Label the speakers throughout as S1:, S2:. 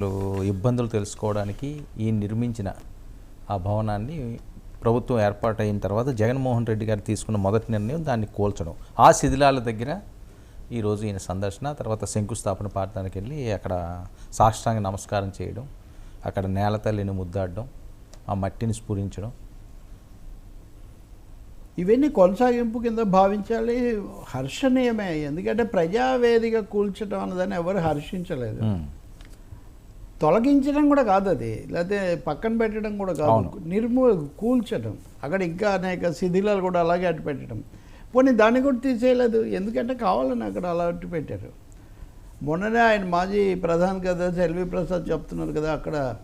S1: ఇబ్బందులు తెలుసుకోవడానికి ఈ నిర్మించిన ఆ భవనాన్ని ప్రభుత్వం ఏర్పాటైన తర్వాత జగన్మోహన్ రెడ్డి గారు తీసుకున్న మొదటి నిర్ణయం దాన్ని కూల్చడం. ఆ శిథిలాల దగ్గర ఈరోజు ఈయన సందర్శన తర్వాత శంకుస్థాపన ప్రార్థనకి వెళ్ళి అక్కడ సాష్టాంగ నమస్కారం చేయడం అక్కడ నేల తల్లిని ముద్దాడడం ఆ మట్టిని స్ఫురించడం.
S2: ఇవన్నీ కొనసాగింపు కింద భావించాలి హర్షణీయమే. ఎందుకంటే ప్రజావేదిక కూల్చడం అన్నదాన్ని ఎవరు హర్షించలేదు. తొలగించడం కూడా కాదు అది. లేకపోతే పక్కన పెట్టడం కూడా కాదు.
S1: అవును.
S2: నిర్మూ కూల్చడం. అక్కడ ఇంకా అనేక శిథిలాలు కూడా అలాగే అట్టు పెట్టడం. పోనీ దాన్ని కూడా తీసేయలేదు. ఎందుకంటే కావాలని అక్కడ అలా అట్టు పెట్టారు. మొన్ననే ఆయన మాజీ ప్రధాన కార్యదర్శి ఎల్వి ప్రసాద్ చెప్తున్నారు కదా అక్కడ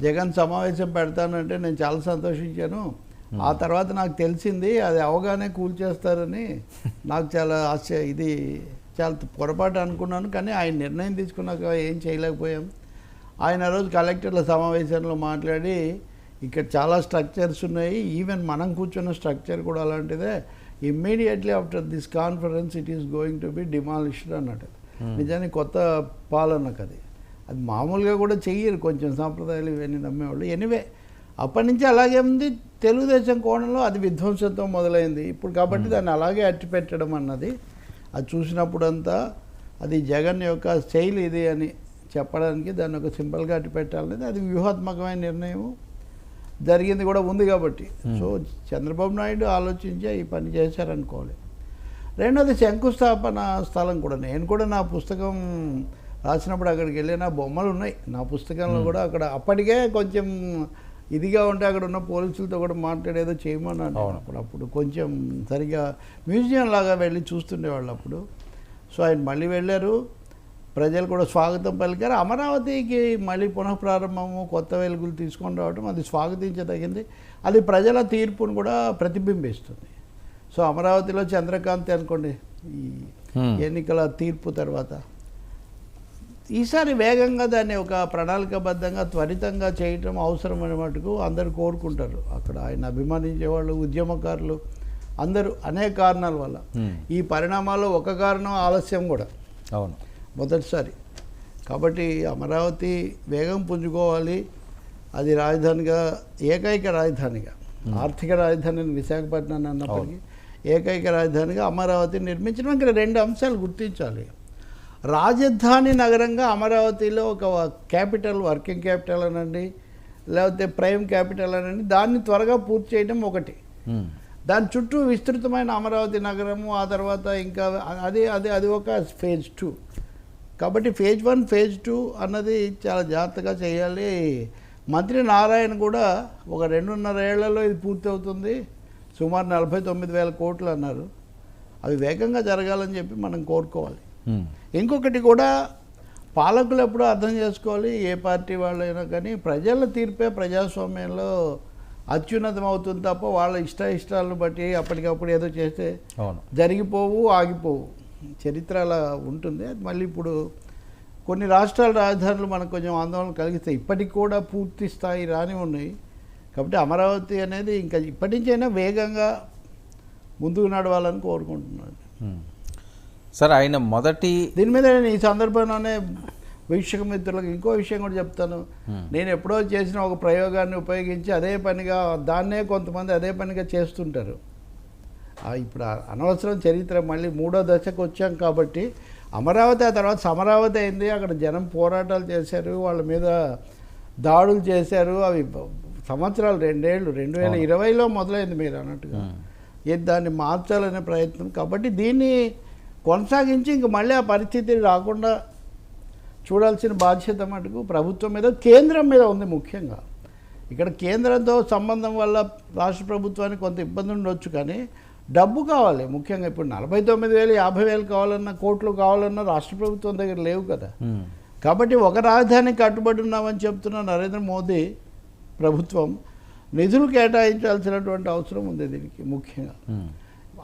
S2: జగన్ సమావేశం పెడతానంటే నేను చాలా సంతోషించాను. ఆ తర్వాత నాకు తెలిసింది అది అవగానే కూల్చేస్తారని నాకు చాలా ఆశ్చర్య ఇది చాలా పొరపాటు అనుకున్నాను. కానీ ఆయన నిర్ణయం తీసుకున్నాక ఏం చేయలేకపోయాం. ఆయన రోజు కలెక్టర్ల సమావేశంలో మాట్లాడి ఇక్కడ చాలా స్ట్రక్చర్స్ ఉన్నాయి ఈవెన్ మనం కూర్చున్న స్ట్రక్చర్ కూడా అలాంటిదే. Immediately after this conference it is going to be demolished అన్నట్టు. నిజానికి కొత్త పాలనకు అది అది మామూలుగా కూడా చెయ్యరు కొంచెం సాంప్రదాయాలు ఇవన్నీ నమ్మేవాళ్ళు. ఎనివే అప్పటి నుంచి అలాగే ఉంది. తెలుగుదేశం కోణంలో అది విధ్వంసంతో మొదలైంది. ఇప్పుడు కాబట్టి దాన్ని అలాగే అట్టి పెట్టడం అన్నది. అది చూసినప్పుడంతా అది జగన్ యొక్క శైలి ఇది అని చెప్పడానికి దాన్ని ఒక సింపుల్గా అట్టి పెట్టాలనేది అది వ్యూహాత్మకమైన నిర్ణయం జరిగింది కూడా ఉంది కాబట్టి. సో చంద్రబాబు నాయుడు ఆలోచించే ఈ పని చేశారనుకోవాలి. రెండోది శంకుస్థాపన స్థలం కూడా. నేను కూడా నా పుస్తకం రాసినప్పుడు అక్కడికి వెళ్ళి నా బొమ్మలు ఉన్నాయి. నా పుస్తకంలో కూడా అక్కడ అప్పటికే కొంచెం ఇదిగా ఉంటే అక్కడ ఉన్న పోలీసులతో కూడా మాట్లాడేదో చేయమన్నాను. అప్పుడు. అప్పుడు కొంచెం సరిగా మ్యూజియం లాగా వెళ్ళి చూస్తుండేవాళ్ళు అప్పుడు. సో ఆయన మళ్ళీ వెళ్ళారు. ప్రజలు కూడా స్వాగతం పలికారు. అమరావతికి మళ్ళీ పునఃప్రారంభము కొత్త వెలుగులు తీసుకొని రావడం అది స్వాగతించదగింది. అది ప్రజల తీర్పును కూడా ప్రతిబింబిస్తుంది. సో అమరావతిలో చంద్రకాంత్ అనుకోండి ఈ. ఎన్నికల తీర్పు తర్వాత ఈసారి వేగంగా దాన్ని ఒక ప్రణాళికాబద్ధంగా త్వరితంగా చేయటం అవసరమైన మటుకు అందరూ కోరుకుంటారు. అక్కడ ఆయన అభిమానించే వాళ్ళు ఉద్యమకారులు అందరూ అనేక కారణాల వల్ల. ఈ పరిణామాల్లో ఒక కారణం ఆలస్యం కూడా.
S1: అవును.
S2: మొదటిసారి. కాబట్టి అమరావతి వేగం పుంజుకోవాలి. అది రాజధానిగా ఏకైక రాజధానిగా ఆర్థిక రాజధాని విశాఖపట్నం అన్నప్పటికీ ఏకైక రాజధానిగా అమరావతి నిర్మించడం. ఇక్కడ రెండు అంశాలు గుర్తించాలి. రాజధాని నగరంగా అమరావతిలో ఒక క్యాపిటల్ వర్కింగ్ క్యాపిటల్ అనండి లేకపోతే ప్రైమ్ క్యాపిటల్ అనండి దాన్ని త్వరగా పూర్తి చేయడం ఒకటి. దాని చుట్టూ విస్తృతమైన అమరావతి నగరము ఆ తర్వాత ఇంకా అది అది అది ఒక ఫేజ్ టూ కాబట్టి ఫేజ్ వన్ ఫేజ్ టూ అన్నది చాలా జాగ్రత్తగా చేయాలి. మంత్రి నారాయణ కూడా ఒక రెండున్నర ఏళ్ళలో ఇది పూర్తి అవుతుంది సుమారు నలభై తొమ్మిది వేల కోట్లు అన్నారు. అవి వేగంగా జరగాలని చెప్పి మనం కోరుకోవాలి. ఇంకొకటి కూడా పాలకులు ఎప్పుడూ అర్థం చేసుకోవాలి. ఏ పార్టీ వాళ్ళైనా కానీ ప్రజల తీర్పే ప్రజాస్వామ్యంలో అత్యున్నతం అవుతుంది తప్ప వాళ్ళ ఇష్ట ఇష్టాలను బట్టి అప్పటికప్పుడు ఏదో చేస్తే జరిగిపోవు ఆగిపోవు. చరిత్ర అలా ఉంటుంది. అది మళ్ళీ ఇప్పుడు కొన్ని రాష్ట్రాల రాజధానులు మనకు కొంచెం ఆందోళన కలిగిస్తాయి. ఇప్పటికి కూడా పూర్తి స్థాయి రాని ఉన్నాయి. కాబట్టి అమరావతి అనేది ఇంకా ఇప్పటి నుంచైనా వేగంగా ముందుకు నడవాలని కోరుకుంటున్నాను.
S1: సార్ ఆయన మొదటి
S2: దీని మీద నేను ఈ సందర్భంలోనే వీక్షక మిత్రులకు ఇంకో విషయం కూడా చెప్తాను. నేను ఎప్పుడో చేసిన ఒక ప్రయోగాన్ని ఉపయోగించి అదే పనిగా దాన్నే కొంతమంది అదే పనిగా చేస్తుంటారు. ఇప్పుడు అనవసరం చరిత్ర మళ్ళీ మూడో దశకు వచ్చాం కాబట్టి అమరావతి ఆ తర్వాత సమరావతి అయింది. అక్కడ జనం పోరాటాలు చేశారు వాళ్ళ మీద దాడులు చేశారు. అవి సంవత్సరాలు రెండేళ్ళు రెండు వేల ఇరవైలో మొదలైంది మీరు అన్నట్టుగా. దాన్ని మార్చాలనే ప్రయత్నం. కాబట్టి దీన్ని కొనసాగించి ఇంక మళ్ళీ ఆ పరిస్థితి రాకుండా చూడాల్సిన బాధ్యత మటుకు ప్రభుత్వం మీద కేంద్రం మీద ఉంది ముఖ్యంగా. ఇక్కడ కేంద్రంతో సంబంధం వల్ల రాష్ట్ర ప్రభుత్వానికి కొంత ఇబ్బంది ఉండొచ్చు కానీ డబ్బు కావాలి. ముఖ్యంగా ఇప్పుడు నలభై తొమ్మిది వేలు యాభై వేలు కావాలన్నా కోట్లు కావాలన్నా రాష్ట్ర ప్రభుత్వం దగ్గర లేవు కదా. కాబట్టి ఒక రాజధానికి కట్టుబడి ఉన్నామని చెప్తున్న నరేంద్ర మోదీ ప్రభుత్వం నిధులు కేటాయించాల్సినటువంటి అవసరం ఉంది దీనికి ముఖ్యంగా.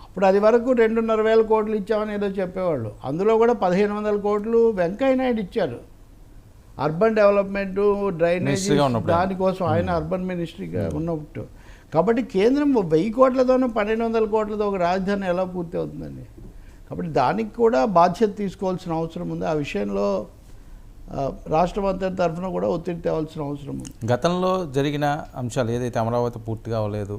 S2: అప్పుడు అది వరకు రెండున్నర వేల కోట్లు ఇచ్చామని ఏదో చెప్పేవాళ్ళు. అందులో కూడా పదిహేను వందల కోట్లు వెంకయ్య నాయుడు ఇచ్చారు. Urban development drainage. దానికోసం ఆయన అర్బన్ మినిస్ట్రీగా ఉన్నప్పుడు. కాబట్టి కేంద్రం వెయ్యి కోట్లతోనూ పన్నెండు వందల కోట్లతో ఒక రాజధాని ఎలా పూర్తి అవుతుందండి? కాబట్టి దానికి కూడా బాధ్యత తీసుకోవాల్సిన అవసరం ఉంది. ఆ విషయంలో ఆ, రాష్ట్ర మంత్రి తరఫున కూడా ఒత్తిడి తేవాల్సిన అవసరం ఉంది.
S1: గతంలో జరిగిన అంశాలు ఏదైతే అమరావతి పూర్తిగా అవ్వలేదు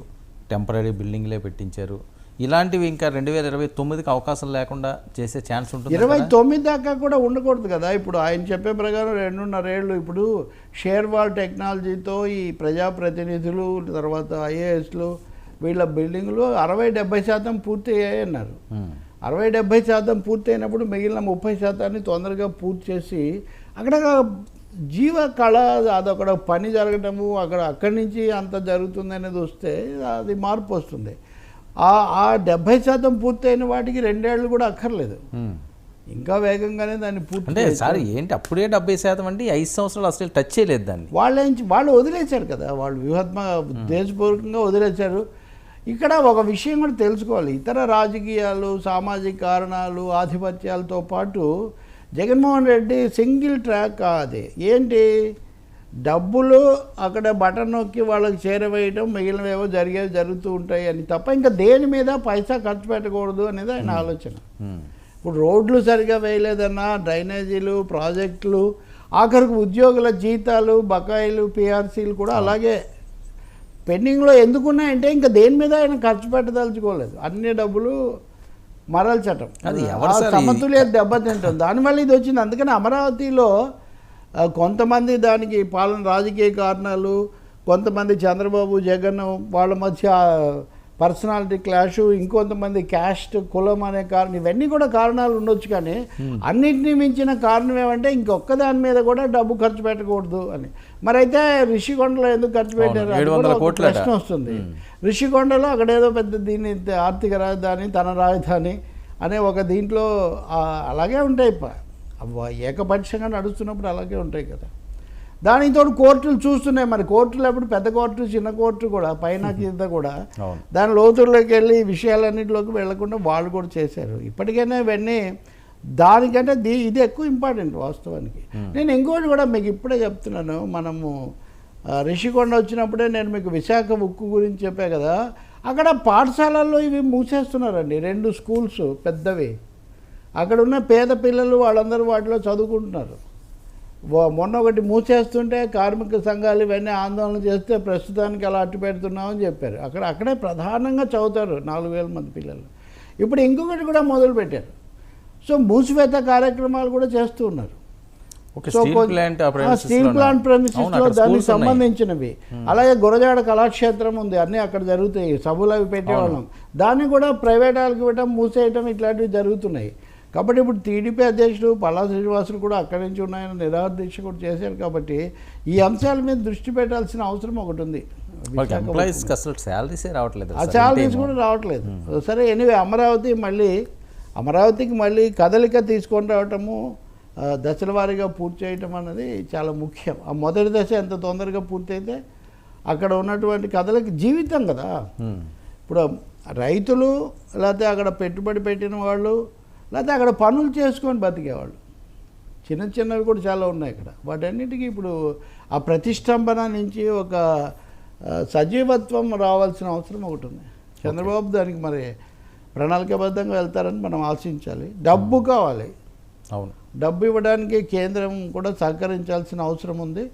S1: టెంపరీ బిల్డింగ్లే పెట్టించారు ఇలాంటివి ఇంకా రెండు వేల ఇరవై తొమ్మిదికి అవకాశం లేకుండా చేసే ఛాన్స్ ఉంటుంది
S2: ఇరవై తొమ్మిది దాకా కూడా ఉండకూడదు కదా. ఇప్పుడు ఆయన చెప్పే ప్రకారం రెండున్నరేళ్ళు ఇప్పుడు షేర్ వాల్ టెక్నాలజీతో ఈ ప్రజాప్రతినిధులు తర్వాత ఐఏఎస్లు వీళ్ళ బిల్డింగ్లు అరవై డెబ్బై శాతం పూర్తి అయ్యాయి అన్నారు అరవై డెబ్బై శాతం పూర్తి అయినప్పుడు మిగిలిన ముప్పై శాతాన్ని తొందరగా పూర్తి చేసి అక్కడ జీవ కళ అదొక్కడ పని జరగటము అక్కడ అక్కడి నుంచి అంత జరుగుతుంది అనేది వస్తే అది మార్పు వస్తుంది. ఆ ఆ డెబ్బై శాతం పూర్తయిన వాటికి రెండేళ్ళు కూడా అక్కర్లేదు. ఇంకా వేగంగానే దాన్ని పూర్తి
S1: అంటే సార్ ఏంటి అప్పుడే డెబ్బై శాతం అంటే ఐదు సంవత్సరాలు అసలు టచ్ చేయలేదు దాన్ని.
S2: వాళ్ళ వాళ్ళు వదిలేశారు కదా వాళ్ళు వ్యూహాత్మ ఉద్దేశపూర్వకంగా వదిలేశారు. ఇక్కడ ఒక విషయం కూడా తెలుసుకోవాలి. ఇతర రాజకీయాలు సామాజిక కారణాలు ఆధిపత్యాలతో పాటు జగన్మోహన్ రెడ్డి సింగిల్ ట్రాక్ కాదు. ఏంటి? డబ్బులు అక్కడ బటన్ నొక్కి వాళ్ళకి చేరవేయటం మిగిలినవేవో జరిగేవి జరుగుతూ ఉంటాయి అని తప్ప ఇంకా దేని మీద పైసా ఖర్చు పెట్టకూడదు అనేది ఆయన ఆలోచన. ఇప్పుడు రోడ్లు సరిగా వేయలేదన్నా డ్రైనేజీలు ప్రాజెక్టులు ఆఖరికి ఉద్యోగుల జీతాలు బకాయిలు పిఆర్సీలు కూడా అలాగే పెండింగ్లో ఎందుకున్నాయంటే ఇంకా దేని మీద ఆయన ఖర్చు పెట్టదలుచుకోలేదు. అన్ని డబ్బులు మరల్చటం.
S1: అది
S2: సమతుల్యత దెబ్బతింటుంది దానివల్ల ఇది వచ్చింది. అందుకని అమరావతిలో కొంతమంది దానికి పాలన రాజకీయ కారణాలు కొంతమంది చంద్రబాబు జగన్ వాళ్ళ మధ్య పర్సనాలిటీ క్లాష్ ఇంకొంతమంది క్యాస్ట్ కులం అనే కారణం ఇవన్నీ కూడా కారణాలు ఉండొచ్చు కానీ అన్నింటినీ మించిన కారణం ఏమంటే ఇంకొక్క దాని మీద కూడా డబ్బు ఖర్చు పెట్టకూడదు అని. మరైతే రిషికొండలో ఎందుకు ఖర్చు పెట్టారు? అది
S1: 700
S2: కూడా ఒక
S1: కోట్లట.
S2: ప్రశ్న వస్తుంది. రిషికొండలో అక్కడ ఏదో పెద్ద దీన్ని ఆర్థిక రాజధాని తన రాజధాని అనే ఒక దీంట్లో అలాగే ఉంటాయి ఏకపక్షంగా నడుస్తున్నప్పుడు అలాగే ఉంటాయి కదా. దానితో కోర్టులు చూస్తున్నాయి. మరి కోర్టులు అప్పుడు పెద్ద కోర్టు చిన్న కోర్టు కూడా పైన కింద కూడా. దాని లోతుల్లోకి వెళ్ళి విషయాలన్నింటిలోకి వెళ్ళకుండా వాళ్ళు కూడా చేశారు. ఇప్పటికైనా ఇవన్నీ దానికంటే దీ ఇది ఎక్కువ ఇంపార్టెంట్ వాస్తవానికి. నేను ఇంకోటి కూడా మీకు ఇప్పుడే చెప్తున్నాను. మనము రిషికొండ వచ్చినప్పుడే నేను మీకు విశాఖ ఉక్కు గురించి చెప్పా కదా. అక్కడ పాఠశాలల్లో ఇవి మూసేస్తున్నారండి. రెండు స్కూల్స్ పెద్దవి. అక్కడ ఉన్న పేద పిల్లలు వాళ్ళందరూ వాటిలో చదువుకుంటున్నారు. మొన్న ఒకటి మూసేస్తుంటే కార్మిక సంఘాలు ఇవన్నీ ఆందోళన చేస్తే ప్రస్తుతానికి అలా అట్టు పెడుతున్నామని చెప్పారు. అక్కడ అక్కడే ప్రధానంగా చదువుతారు నాలుగు వేల మంది పిల్లలు. ఇప్పుడు ఇంకొకటి కూడా మొదలు పెట్టారు. సో మూసివేత కార్యక్రమాలు కూడా చేస్తూ ఉన్నారు.
S1: స్టీల్
S2: ప్లాంట్లో దానికి సంబంధించినవి. అలాగే గురజాడ కళాక్షేత్రం ఉంది అన్నీ అక్కడ జరుగుతాయి సభలు అవి పెట్టేవాళ్ళం. దాన్ని కూడా ప్రైవేట్ వాళ్ళకి ఇవ్వటం మూసేయటం ఇట్లాంటివి జరుగుతున్నాయి. కాబట్టి ఇప్పుడు టీడీపీ అధ్యక్షుడు పల్లా శ్రీనివాసులు కూడా అక్కడి నుంచి ఉన్నాయని నిరాహార దీక్ష కూడా చేశారు కాబట్టి ఈ అంశాల మీద దృష్టి పెట్టాల్సిన అవసరం ఒకటి ఉంది.
S1: అసలు శాలరీసే రావట్లేదు.
S2: ఆ. శాలరీస్ కూడా రావట్లేదు. సరే ఎనివే అమరావతి మళ్ళీ అమరావతికి మళ్ళీ కదలిక తీసుకొని రావటము దశల వారీగా పూర్తి చేయటం అన్నది చాలా ముఖ్యం. ఆ మొదటి దశ ఎంత తొందరగా పూర్తయితే అక్కడ ఉన్నటువంటి కథలకి జీవితం కదా. ఇప్పుడు రైతులు లేకపోతే అక్కడ పెట్టుబడి పెట్టిన వాళ్ళు లేకపోతే అక్కడ పనులు చేసుకొని బతికేవాళ్ళు. చిన్న చిన్నవి కూడా చాలా ఉన్నాయి ఇక్కడ. వాటన్నిటికీ ఇప్పుడు ఆ ప్రతిష్టంభన నుంచి ఒక సజీవత్వం రావాల్సిన అవసరం ఒకటి ఉంది. చంద్రబాబు దానికి మరి ప్రణాళికాబద్ధంగా వెళ్తారని మనం ఆశించాలి. డబ్బు కావాలి.
S1: అవును.
S2: డబ్బు ఇవ్వడానికి కేంద్రం కూడా సహకరించాల్సిన అవసరం ఉంది.